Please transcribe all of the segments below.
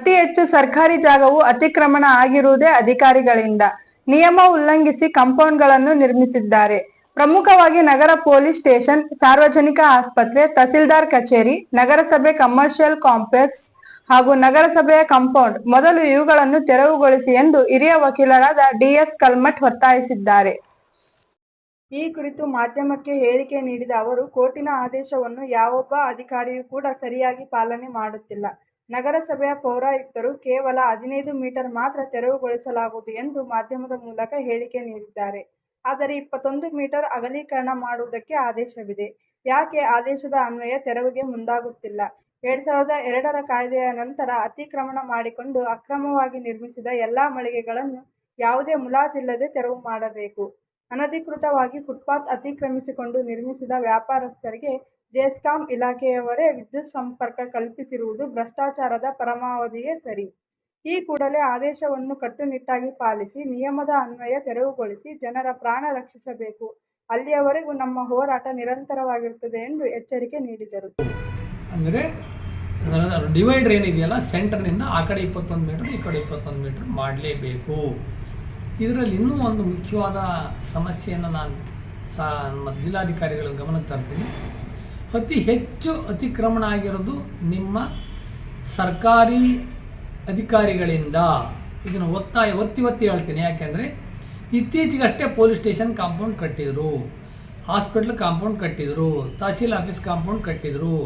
ಅತಿ ಹೆಚ್ಚು ಸರ್ಕಾರಿ ಜಾಗವು ಅತಿಕ್ರಮಣ ಆಗಿರುವುದೇ ಅಧಿಕಾರಿಗಳಿಂದ. ನಿಯಮ ಉಲ್ಲಂಘಿಸಿ ಕಾಂಪೌಂಡ್ಗಳನ್ನು ನಿರ್ಮಿಸಿದ್ದಾರೆ. ಪ್ರಮುಖವಾಗಿ ನಗರ ಪೊಲೀಸ್ ಸ್ಟೇಷನ್, ಸಾರ್ವಜನಿಕ ಆಸ್ಪತ್ರೆ, ತಹಸೀಲ್ದಾರ್ ಕಚೇರಿ, ನಗರಸಭೆ ಕಮರ್ಷಿಯಲ್ ಕಾಂಪ್ಲೆಕ್ಸ್ ಹಾಗೂ ನಗರಸಭೆಯ ಕಾಂಪೌಂಡ್ ಮೊದಲು ಇವುಗಳನ್ನು ತೆರವುಗೊಳಿಸಿ ಎಂದು ಹಿರಿಯ ವಕೀಲರಾದ ಡಿಎಸ್ ಕಲ್ಮಠ್ ಒತ್ತಾಯಿಸಿದ್ದಾರೆ. ಈ ಕುರಿತು ಮಾಧ್ಯಮಕ್ಕೆ ಹೇಳಿಕೆ ನೀಡಿದ ಅವರು, ಕೋರ್ಟಿನ ಆದೇಶವನ್ನು ಯಾವೊಬ್ಬ ಅಧಿಕಾರಿಯೂ ಕೂಡ ಸರಿಯಾಗಿ ಪಾಲನೆ ಮಾಡುತ್ತಿಲ್ಲ. ನಗರಸಭೆಯ ಪೌರಾಯುಕ್ತರು ಕೇವಲ ಹದಿನೈದು ಮೀಟರ್ ಮಾತ್ರ ತೆರವುಗೊಳಿಸಲಾಗುವುದು ಎಂದು ಮಾಧ್ಯಮದ ಮೂಲಕ ಹೇಳಿಕೆ ನೀಡಿದ್ದಾರೆ. ಆದರೆ ಇಪ್ಪತ್ತೊಂದು ಮೀಟರ್ ಅಗಲೀಕರಣ ಮಾಡುವುದಕ್ಕೆ ಆದೇಶವಿದೆ. ಯಾಕೆ ಆದೇಶದ ಅನ್ವಯ ತೆರವಿಗೆ ಮುಂದಾಗುತ್ತಿಲ್ಲ? ಎರಡ್ ಸಾವಿರದ ಎರಡರ ಕಾಯ್ದೆಯ ನಂತರ ಅತಿಕ್ರಮಣ ಮಾಡಿಕೊಂಡು ಅಕ್ರಮವಾಗಿ ನಿರ್ಮಿಸಿದ ಎಲ್ಲಾ ಮಳಿಗೆಗಳನ್ನು ಯಾವುದೇ ಮುಲಾಜಿಲ್ಲದೆ ತೆರವು ಮಾಡಬೇಕು. ಅನಧಿಕೃತವಾಗಿ ಫುಟ್ಪಾತ್ ಅತಿಕ್ರಮಿಸಿಕೊಂಡು ನಿರ್ಮಿಸಿದ ವ್ಯಾಪಾರಸ್ಥರಿಗೆ ಜೆಸ್ಕಾಂ ಇಲಾಖೆಯವರೇ ವಿದ್ಯುತ್ ಸಂಪರ್ಕ ಕಲ್ಪಿಸಿರುವುದು ಭ್ರಷ್ಟಾಚಾರದ ಪರಮಾವಧಿಯೇ ಸರಿ. ಈ ಕೂಡಲೇ ಆದೇಶವನ್ನು ಕಟ್ಟುನಿಟ್ಟಾಗಿ ಪಾಲಿಸಿ, ನಿಯಮದ ಅನ್ವಯ ತೆರವುಗೊಳಿಸಿ ಜನರ ಪ್ರಾಣ ರಕ್ಷಿಸಬೇಕು. ಅಲ್ಲಿಯವರೆಗೂ ನಮ್ಮ ಹೋರಾಟ ನಿರಂತರವಾಗಿರುತ್ತದೆ ಎಂದು ಎಚ್ಚರಿಕೆ ನೀಡಿದರು. ಅಂದರೆ ಡಿವೈಡರ್ ಏನಿದೆಯಲ್ಲ, ಸೆಂಟರ್ನಿಂದ ಆ ಕಡೆ ಇಪ್ಪತ್ತೊಂದು ಮೀಟರ್, ಈ ಕಡೆ ಇಪ್ಪತ್ತೊಂದು ಮೀಟರ್ ಮಾಡಲೇಬೇಕು. ಇದರಲ್ಲಿ ಇನ್ನೂ ಒಂದು ಮುಖ್ಯವಾದ ಸಮಸ್ಯೆಯನ್ನು ನಾನು ಸಹ ನಮ್ಮ ಜಿಲ್ಲಾಧಿಕಾರಿಗಳ ಗಮನಕ್ಕೆ ತರ್ತೀನಿ. ಅತಿ ಹೆಚ್ಚು ಅತಿಕ್ರಮಣ ಆಗಿರೋದು ನಿಮ್ಮ ಸರ್ಕಾರಿ ಅಧಿಕಾರಿಗಳಿಂದ. ಇದನ್ನು ಒತ್ತಾಯ ಒತ್ತಿ ಒತ್ತಿ ಹೇಳ್ತೀನಿ. ಯಾಕೆಂದರೆ ಇತ್ತೀಚೆಗಷ್ಟೇ ಪೊಲೀಸ್ ಸ್ಟೇಷನ್ ಕಾಂಪೌಂಡ್ ಕಟ್ಟಿದರು. ಹಾಸ್ಪಿಟ್ಲ್ ಕಾಂಪೌಂಡ್ ಕಟ್ಟಿದರು. ತಹಸೀಲ್ ಆಫೀಸ್ ಕಾಂಪೌಂಡ್ ಕಟ್ಟಿದರು.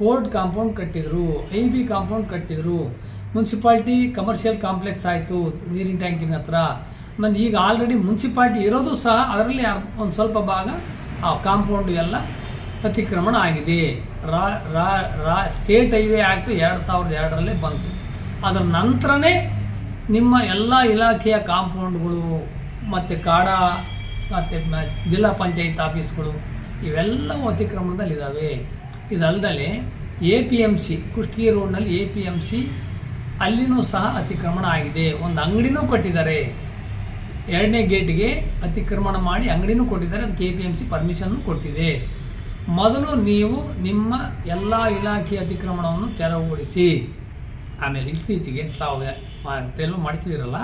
ಕೋರ್ಟ್ ಕಾಂಪೌಂಡ್ ಕಟ್ಟಿದರು. ಐ ಬಿ ಕಾಂಪೌಂಡ್ ಕಟ್ಟಿದರು. ಮುನ್ಸಿಪಾಲ್ಟಿ, ಕಮರ್ಷಿಯಲ್ ಕಾಂಪ್ಲೆಕ್ಸ್ ಆಯಿತು, ನೀರಿನ ಟ್ಯಾಂಕಿನ ಹತ್ರ. ಮತ್ತು ಈಗ ಆಲ್ರೆಡಿ ಮುನ್ಸಿಪಾಲ್ಟಿ ಇರೋದು ಸಹ ಅದರಲ್ಲಿ ಒಂದು ಸ್ವಲ್ಪ ಭಾಗ ಆ ಕಾಂಪೌಂಡ್ ಎಲ್ಲ ಅತಿಕ್ರಮಣ ಆಗಿದೆ. ರಾ ರಾ ರಾ ಸ್ಟೇಟ್ ಹೈವೇ ಆ್ಯಕ್ಟು ಎರಡು ಸಾವಿರದ ಎರಡರಲ್ಲೇ ಬಂತು. ಅದರ ನಂತರನೇ ನಿಮ್ಮ ಎಲ್ಲ ಇಲಾಖೆಯ ಕಾಂಪೌಂಡ್ಗಳು ಮತ್ತು ಕಾಡ, ಮತ್ತು ಜಿಲ್ಲಾ ಪಂಚಾಯತ್ ಆಫೀಸ್ಗಳು ಇವೆಲ್ಲವೂ ಅತಿಕ್ರಮಣದಲ್ಲಿದ್ದಾವೆ ಇದಲ್ಲದೆ A P M C Kushtagi ರೋಡ್ನಲ್ಲಿ A P M C ಅಲ್ಲಿನೂ ಸಹ ಅತಿಕ್ರಮಣ ಆಗಿದೆ. ಒಂದು ಅಂಗಡಿನೂ ಕಟ್ಟಿದ್ದಾರೆ. ಎರಡನೇ ಗೇಟ್ಗೆ ಅತಿಕ್ರಮಣ ಮಾಡಿ ಅಂಗಡಿನೂ ಕೊಟ್ಟಿದ್ದಾರೆ, ಅದು K P M C permission ಕೊಟ್ಟಿದೆ. ಮೊದಲು ನೀವು ನಿಮ್ಮ ಎಲ್ಲ ಇಲಾಖೆ ಅತಿಕ್ರಮಣವನ್ನು ತೆರವುಗೊಳಿಸಿ. ಆಮೇಲೆ ಇತ್ತೀಚೆಗೆ ತಾವು ಮಾಡಿಸಿದಿರಲ್ಲ.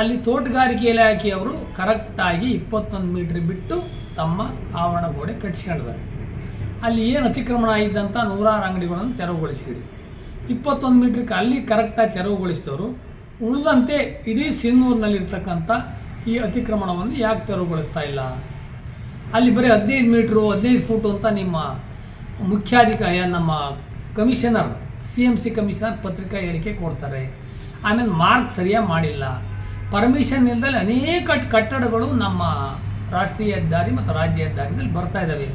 ಅಲ್ಲಿ ತೋಟಗಾರಿಕೆ ಇಲಾಖೆಯವರು ಕರೆಕ್ಟಾಗಿ ಇಪ್ಪತ್ತೊಂದು ಮೀಟ್ರ್ ಬಿಟ್ಟು ತಮ್ಮ ಆವರಣ ಗೋಡೆ ಕಟ್ಟಿಸ್ಕೊಂಡಿದ್ದಾರೆ. ಅಲ್ಲಿ ಏನು ಅತಿಕ್ರಮಣ ಆಗಿದ್ದಂಥ ನೂರಾರು ಅಂಗಡಿಗಳನ್ನು ತೆರವುಗೊಳಿಸಿದ್ರಿ. ಇಪ್ಪತ್ತೊಂದು ಮೀಟ್ರಿಗೆ ಅಲ್ಲಿ ಕರೆಕ್ಟಾಗಿ ತೆರವುಗೊಳಿಸಿದವರು ಉಳಿದಂತೆ ಇಡೀ ಸಿನ್ನೂರಿನಲ್ಲಿರ್ತಕ್ಕಂಥ ಈ ಅತಿಕ್ರಮಣವನ್ನು ಯಾಕೆ ತೆರವುಗೊಳಿಸ್ತಾ ಇಲ್ಲ? ಅಲ್ಲಿ ಬರೀ ಹದಿನೈದು ಮೀಟ್ರು, ಹದಿನೈದು ಫೂಟು ಅಂತ ನಿಮ್ಮ ಮುಖ್ಯಾಧಿಕಾರಿ ನಮ್ಮ commissioner, C M C commissioner ಪತ್ರಿಕಾ ಹೇಳಿಕೆ ಕೊಡ್ತಾರೆ. ಆಮೇಲೆ ಮಾರ್ಕ್ ಸರಿಯಾಗಿ ಮಾಡಿಲ್ಲ. ಪರ್ಮಿಷನ್ ಇಲ್ಲದಲ್ಲಿ ಅನೇಕ ಕಟ್ಟಡಗಳು ನಮ್ಮ ರಾಷ್ಟ್ರೀಯ ಹೆದ್ದಾರಿ ಮತ್ತು ರಾಜ್ಯ ಹೆದ್ದಾರಿನಲ್ಲಿ ಬರ್ತಾ ಇದ್ದಾವೆ.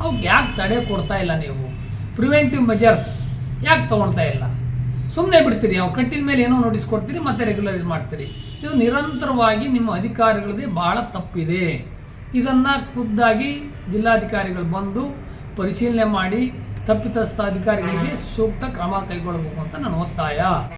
ಅವಕ್ಕೆ ಯಾಕೆ ತಡೆ ಕೊಡ್ತಾ ಇಲ್ಲ ನೀವು? ಪ್ರಿವೆಂಟಿವ್ ಮೆಜರ್ಸ್ ಯಾಕೆ ತೊಗೊಳ್ತಾ ಇಲ್ಲ? ಸುಮ್ಮನೆ ಬಿಡ್ತೀರಿ ಅವ್ರು ಕಟ್ಟಿನ ಮೇಲೆ ಏನೋ ನೋಟಿಸ್ ಕೊಡ್ತೀರಿ ಮತ್ತೆ ರೆಗ್ಯುಲರೈಸ್ ಮಾಡ್ತೀರಿ. ಇದು ನಿರಂತರವಾಗಿ ನಿಮ್ಮ ಅಧಿಕಾರಿಗಳದೇ ಬಹಳ ತಪ್ಪಿದೆ. ಇದನ್ನು ಖುದ್ದಾಗಿ ಜಿಲ್ಲಾಧಿಕಾರಿಗಳು ಬಂದು ಪರಿಶೀಲನೆ ಮಾಡಿ ತಪ್ಪಿತಸ್ಥ ಅಧಿಕಾರಿಗಳಿಗೆ ಸೂಕ್ತ ಕ್ರಮ ಕೈಗೊಳ್ಳಬೇಕು ಅಂತ ನನ್ನ ಒತ್ತಾಯ.